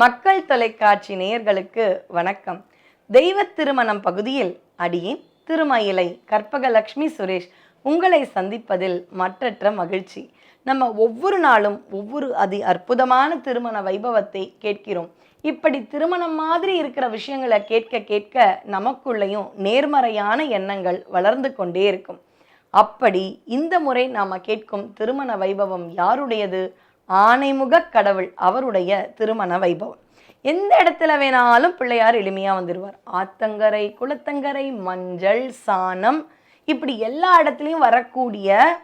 மக்கள் தொலைக்காட்சி நேயர்களுக்கு வணக்கம். தெய்வ திருமணம் பகுதியில் அடியின் திருமயிலை கற்பகலக்ஷ்மி சுரேஷ் உங்களை சந்திப்பதில் மற்றற்ற மகிழ்ச்சி. நம்ம ஒவ்வொரு நாளும் ஒவ்வொரு அதி அற்புதமான திருமண வைபவத்தை கேட்கிறோம். இப்படி திருமணம் மாதிரி இருக்கிற விஷயங்களை கேட்க கேட்க நமக்குள்ளேயும் நேர்மறையான எண்ணங்கள் வளர்ந்து கொண்டே இருக்கும். அப்படி இந்த முறை நாம கேட்கும் திருமண வைபவம் யாருடையது? ஆனைமுகக் கடவுள் அவருடைய திருமண வைபவம். எந்த இடத்துல வேணாலும் பிள்ளையார் எளிமையாக வந்துடுவார் ஆத்தங்கரை குளத்தங்கரை மஞ்சள் சாணம் இப்படி எல்லா இடத்துலையும் வரக்கூடிய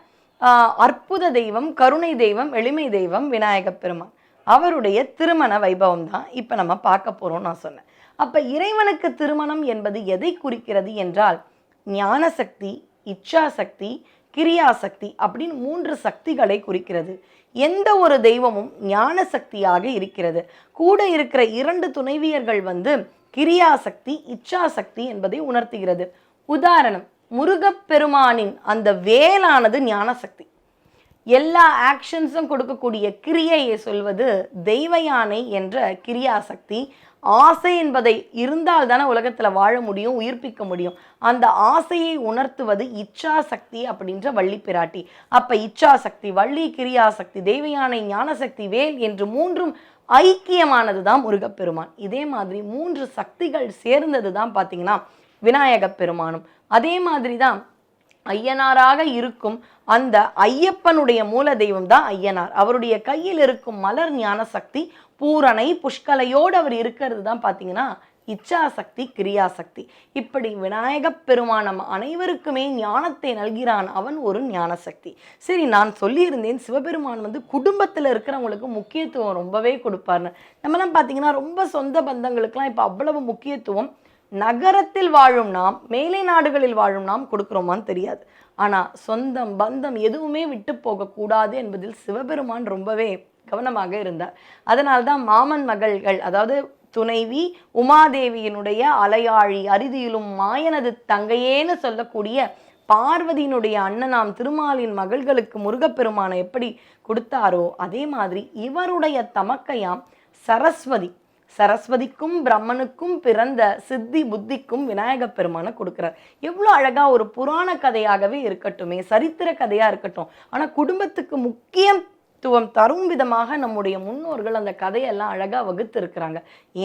அற்புத தெய்வம் கருணை தெய்வம் எளிமை தெய்வம் விநாயகப் பெருமான். அவருடைய திருமண வைபவம் தான் இப்போ நம்ம பார்க்க போகிறோம் நான் சொன்னேன். அப்போ இறைவனுக்கு திருமணம் என்பது எதை குறிக்கிறது என்றால் ஞானசக்தி இச்சாசக்தி கிரியாசக்தி அப்படின்னு மூன்று சக்திகளை குறிக்கிறது. எந்த ஒரு தெய்வமும் ஞான சக்தியாக இருக்கிறது. கூட இருக்கிற இரண்டு துணைவியர்கள் வந்து கிரியாசக்தி இச்சாசக்தி என்பதை உணர்த்துகிறது. உதாரணம் முருகப்பெருமானின் அந்த வேலானது ஞானசக்தி. எல்லா ஆக்ஷன்ஸும் கொடுக்கக்கூடிய கிரியையை சொல்வது தெய்வ யானை என்ற கிரியாசக்தி. ஆசை என்பதை இருந்தால் தானே உலகத்தில் வாழ முடியும் உயிர்ப்பிக்க முடியும். அந்த ஆசையை உணர்த்துவது இச்சாசக்தி அப்படின்ற வள்ளி பிராட்டி. அப்ப இச்சாசக்தி வள்ளி கிரியாசக்தி தெய்வ யானை ஞானசக்தி வேல் என்று மூன்றும் ஐக்கியமானது தான் முருகப்பெருமான். இதே மாதிரி மூன்று சக்திகள் சேர்ந்தது தான் பார்த்தீங்கன்னா விநாயகப் பெருமானும். அதே மாதிரி தான் ஐயனாராக இருக்கும் அந்த ஐயப்பனுடைய மூல தெய்வம் தான் ஐயனார். அவருடைய கையில் இருக்கும் மலர் ஞான சக்தி பூரணை புஷ்கலையோடு அவர் இருக்கிறது தான் பார்த்தீங்கன்னா இச்சாசக்தி கிரியாசக்தி. இப்படி விநாயகப் பெருமான் நம் அனைவருக்குமே ஞானத்தை நல்கிறான் அவன் ஒரு ஞானசக்தி. சரி நான் சொல்லியிருந்தேன் சிவபெருமான் வந்து குடும்பத்தில் இருக்கிறவங்களுக்கு முக்கியத்துவம் ரொம்பவே கொடுப்பார்னு நம்மலாம் பார்த்தீங்கன்னா ரொம்ப சொந்த பந்தங்களுக்கெல்லாம் இப்போ அவ்வளவு முக்கியத்துவம் நகரத்தில் வாழும் நாம் மேலை நாடுகளில் வாழும் நாம் கொடுக்குறோமான்னு தெரியாது. ஆனால் சொந்தம் பந்தம் எதுவுமே விட்டு போகக்கூடாது என்பதில் சிவபெருமான் ரொம்பவே கவனமாக இருந்தார். அதனால்தான் மாமன் மகள்கள் அதாவது துணைவி உமாதேவியினுடைய அலையாழி அரிதியிலும் மாயனது தங்கையேன்னு சொல்லக்கூடிய பார்வதியினுடைய அண்ணனாம் திருமாலின் மகள்களுக்கு முருகப்பெருமானை எப்படி கொடுத்தாரோ அதே மாதிரி இவருடைய தமக்கையாம் சரஸ்வதி. சரஸ்வதிக்கும் பிரம்மனுக்கும் பிறந்த சித்தி புத்திக்கும் விநாயகப் பெருமானை கொடுக்குறார். எவ்வளோ அழகா ஒரு புராண கதையாகவே இருக்கட்டுமே சரித்திர கதையா இருக்கட்டும். ஆனா குடும்பத்துக்கு முக்கியம் முக்கியத்துவம் தரும் விதமாக நம்முடைய முன்னோர்கள் அந்த கதையெல்லாம் அழகாக வகுத்து இருக்கிறாங்க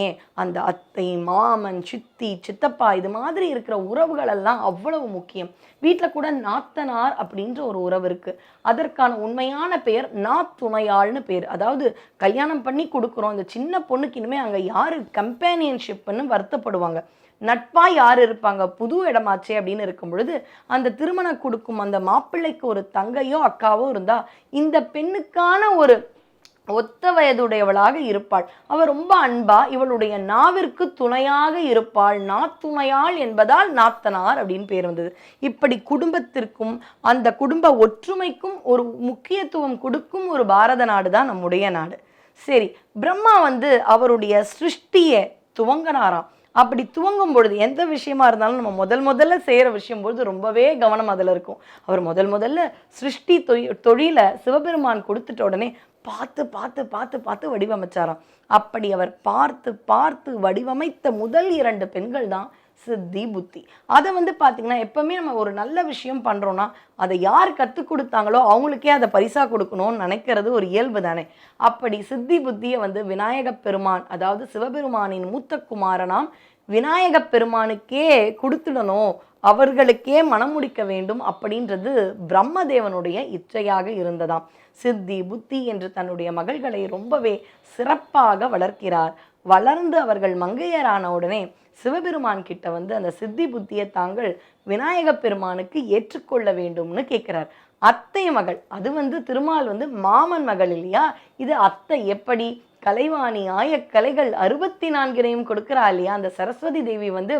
ஏன்? அந்த அத்தை மாமன் சித்தி சித்தப்பா இது மாதிரி இருக்கிற உறவுகள் எல்லாம் அவ்வளவு முக்கியம். வீட்டில் கூட நாத்தனார் அப்படின்ற ஒரு உறவு இருக்குது அதற்கான உண்மையான பெயர் நாத்துணையாள்னு பேர். அதாவது கல்யாணம் பண்ணி கொடுக்குறோம். இந்த சின்ன பொண்ணுக்கு இனிமேல் அங்கே யார் கம்பேனியன்ஷிப்னு வருத்தப்படுவாங்க. நட்பா யார் இருப்பாங்க? புது இடமாச்சே அப்படின்னு இருக்கும் பொழுது அந்த திருமணம் கொடுக்கும் அந்த மாப்பிள்ளைக்கு ஒரு தங்கையோ அக்காவோ இருந்தா இந்த பெண்ணுக்கான ஒரு ஒத்த வயதுடையவளாக இருப்பாள். அவள் ரொம்ப அன்பா இவளுடைய நாவிற்கு துணையாக இருப்பாள். நாத்துணையாள் என்பதால் நாத்தனார் அப்படின்னு பேர் வந்தது. இப்படி குடும்பத்திற்கும் அந்த குடும்ப ஒற்றுமைக்கும் ஒரு முக்கியத்துவம் கொடுக்கும் ஒரு பாரத நாடு தான் நம்முடைய நாடு. சரி பிரம்மா வந்து அவருடைய சிருஷ்டியை துவங்கினாராம். அப்படி துவங்கும் பொழுது எந்த விஷயமா இருந்தாலும் நம்ம முதல் முதல்ல செய்கிற விஷயம் பொழுது ரொம்பவே கவனம் அதில் இருக்கும். அவர் முதல் முதல்ல சிருஷ்டி தொழிலை சிவபெருமான் கொடுத்துட்ட உடனே பார்த்து பார்த்து பார்த்து பார்த்து வடிவமைச்சாராம். அப்படி அவர் பார்த்து பார்த்து வடிவமைத்த முதல் இரண்டு பெண்கள் தான் சித்தி புத்தி அதை வந்து பார்த்தீங்கன்னா எப்போவுமே நம்ம ஒரு நல்ல விஷயம் பண்ணுறோன்னா அதை யார் கற்றுக் கொடுத்தாங்களோ அவங்களுக்கே அதை பரிசாக கொடுக்கணும்னு நினைக்கிறது ஒரு இயல்பு தானே. அப்படி சித்தி புத்தியை வந்து விநாயகப் பெருமான் அதாவது சிவபெருமானின் மூத்த குமாரனாம் விநாயகப் பெருமானுக்கே கொடுத்துடணும் அவர்களுக்கே மனம் முடிக்க வேண்டும் அப்படின்றது பிரம்மதேவனுடைய இச்சையாக இருந்ததாம். சித்தி புத்தி என்று தன்னுடைய மகள்களை ரொம்பவே சிறப்பாக வளர்க்கிறார். வளர்ந்து அவர்கள் மங்கையரான உடனே சிவபெருமான் கிட்ட வந்து அந்த சித்தி புத்தியை தாங்கள் விநாயக பெருமானுக்கு ஏற்றுக்கொள்ள வேண்டும்னு கேட்குறார். அத்தை மகள் அது வந்து திருமால் வந்து மாமன் மகள் இல்லையா? இது அத்தை எப்படி? கலைவாணி ஆயக்கலைகள் அறுபத்தி நான்கினையும் கொடுக்குறா இல்லையா? அந்த சரஸ்வதி தேவி வந்து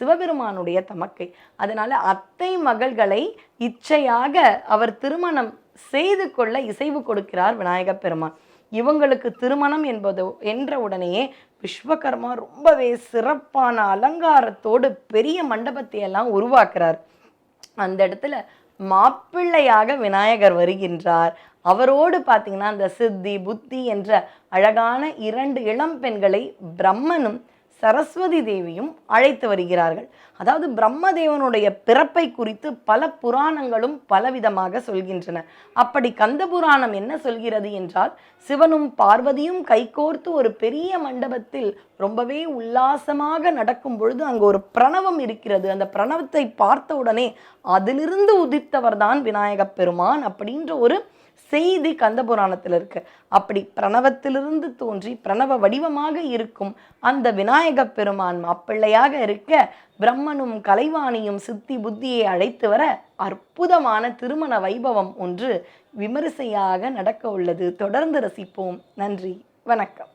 சிவபெருமானுடைய தமக்கை. அதனால அத்தை மகள்களை இச்சையாக அவர் திருமணம் செய்து கொள்ள இசைவு கொடுக்கிறார் விநாயகப் பெருமான். இவங்களுக்கு திருமணம் என்பது என்ற உடனேயே விஸ்வகர்மா ரொம்பவே சிறப்பான அலங்காரத்தோடு பெரிய மண்டபத்தை எல்லாம் உருவாக்குறார். அந்த இடத்துல மாப்பிள்ளையாக விநாயகர் வருகின்றார். அவரோடு பார்த்தீங்கன்னா அந்த சித்தி புத்தி என்ற அழகான இரண்டு இளம் பெண்களை பிரம்மனும் சரஸ்வதி தேவியும் அழைத்து வருகிறார்கள். அதாவது பிரம்மதேவனுடைய பிறப்பை குறித்து பல புராணங்களும் பலவிதமாக சொல்கின்றன. அப்படி கந்த புராணம் என்ன சொல்கிறது என்றால் சிவனும் பார்வதியும் கைகோர்த்து ஒரு பெரிய மண்டபத்தில் ரொம்பவே உல்லாசமாக நடக்கும் பொழுது அங்கு ஒரு பிரணவம் இருக்கிறது. அந்த பிரணவத்தை பார்த்தவுடனே அதிலிருந்து உதித்தவர்தான் விநாயகப் பெருமான் அப்படின்ற ஒரு செய்தி கந்தபுராணத்தில் இருக்கு. அப்படி பிரணவத்திலிருந்து தோன்றி பிரணவ வடிவமாக இருக்கும் அந்த விநாயக பெருமான் மாப்பிள்ளையாக இருக்க பிரம்மனும் கலைவாணியும் சித்தி புத்தியை அழைத்து வர அற்புதமான திருமண வைபவம் ஒன்று விமரிசையாக நடக்க உள்ளது. தொடர்ந்து ரசிப்போம். நன்றி. வணக்கம்.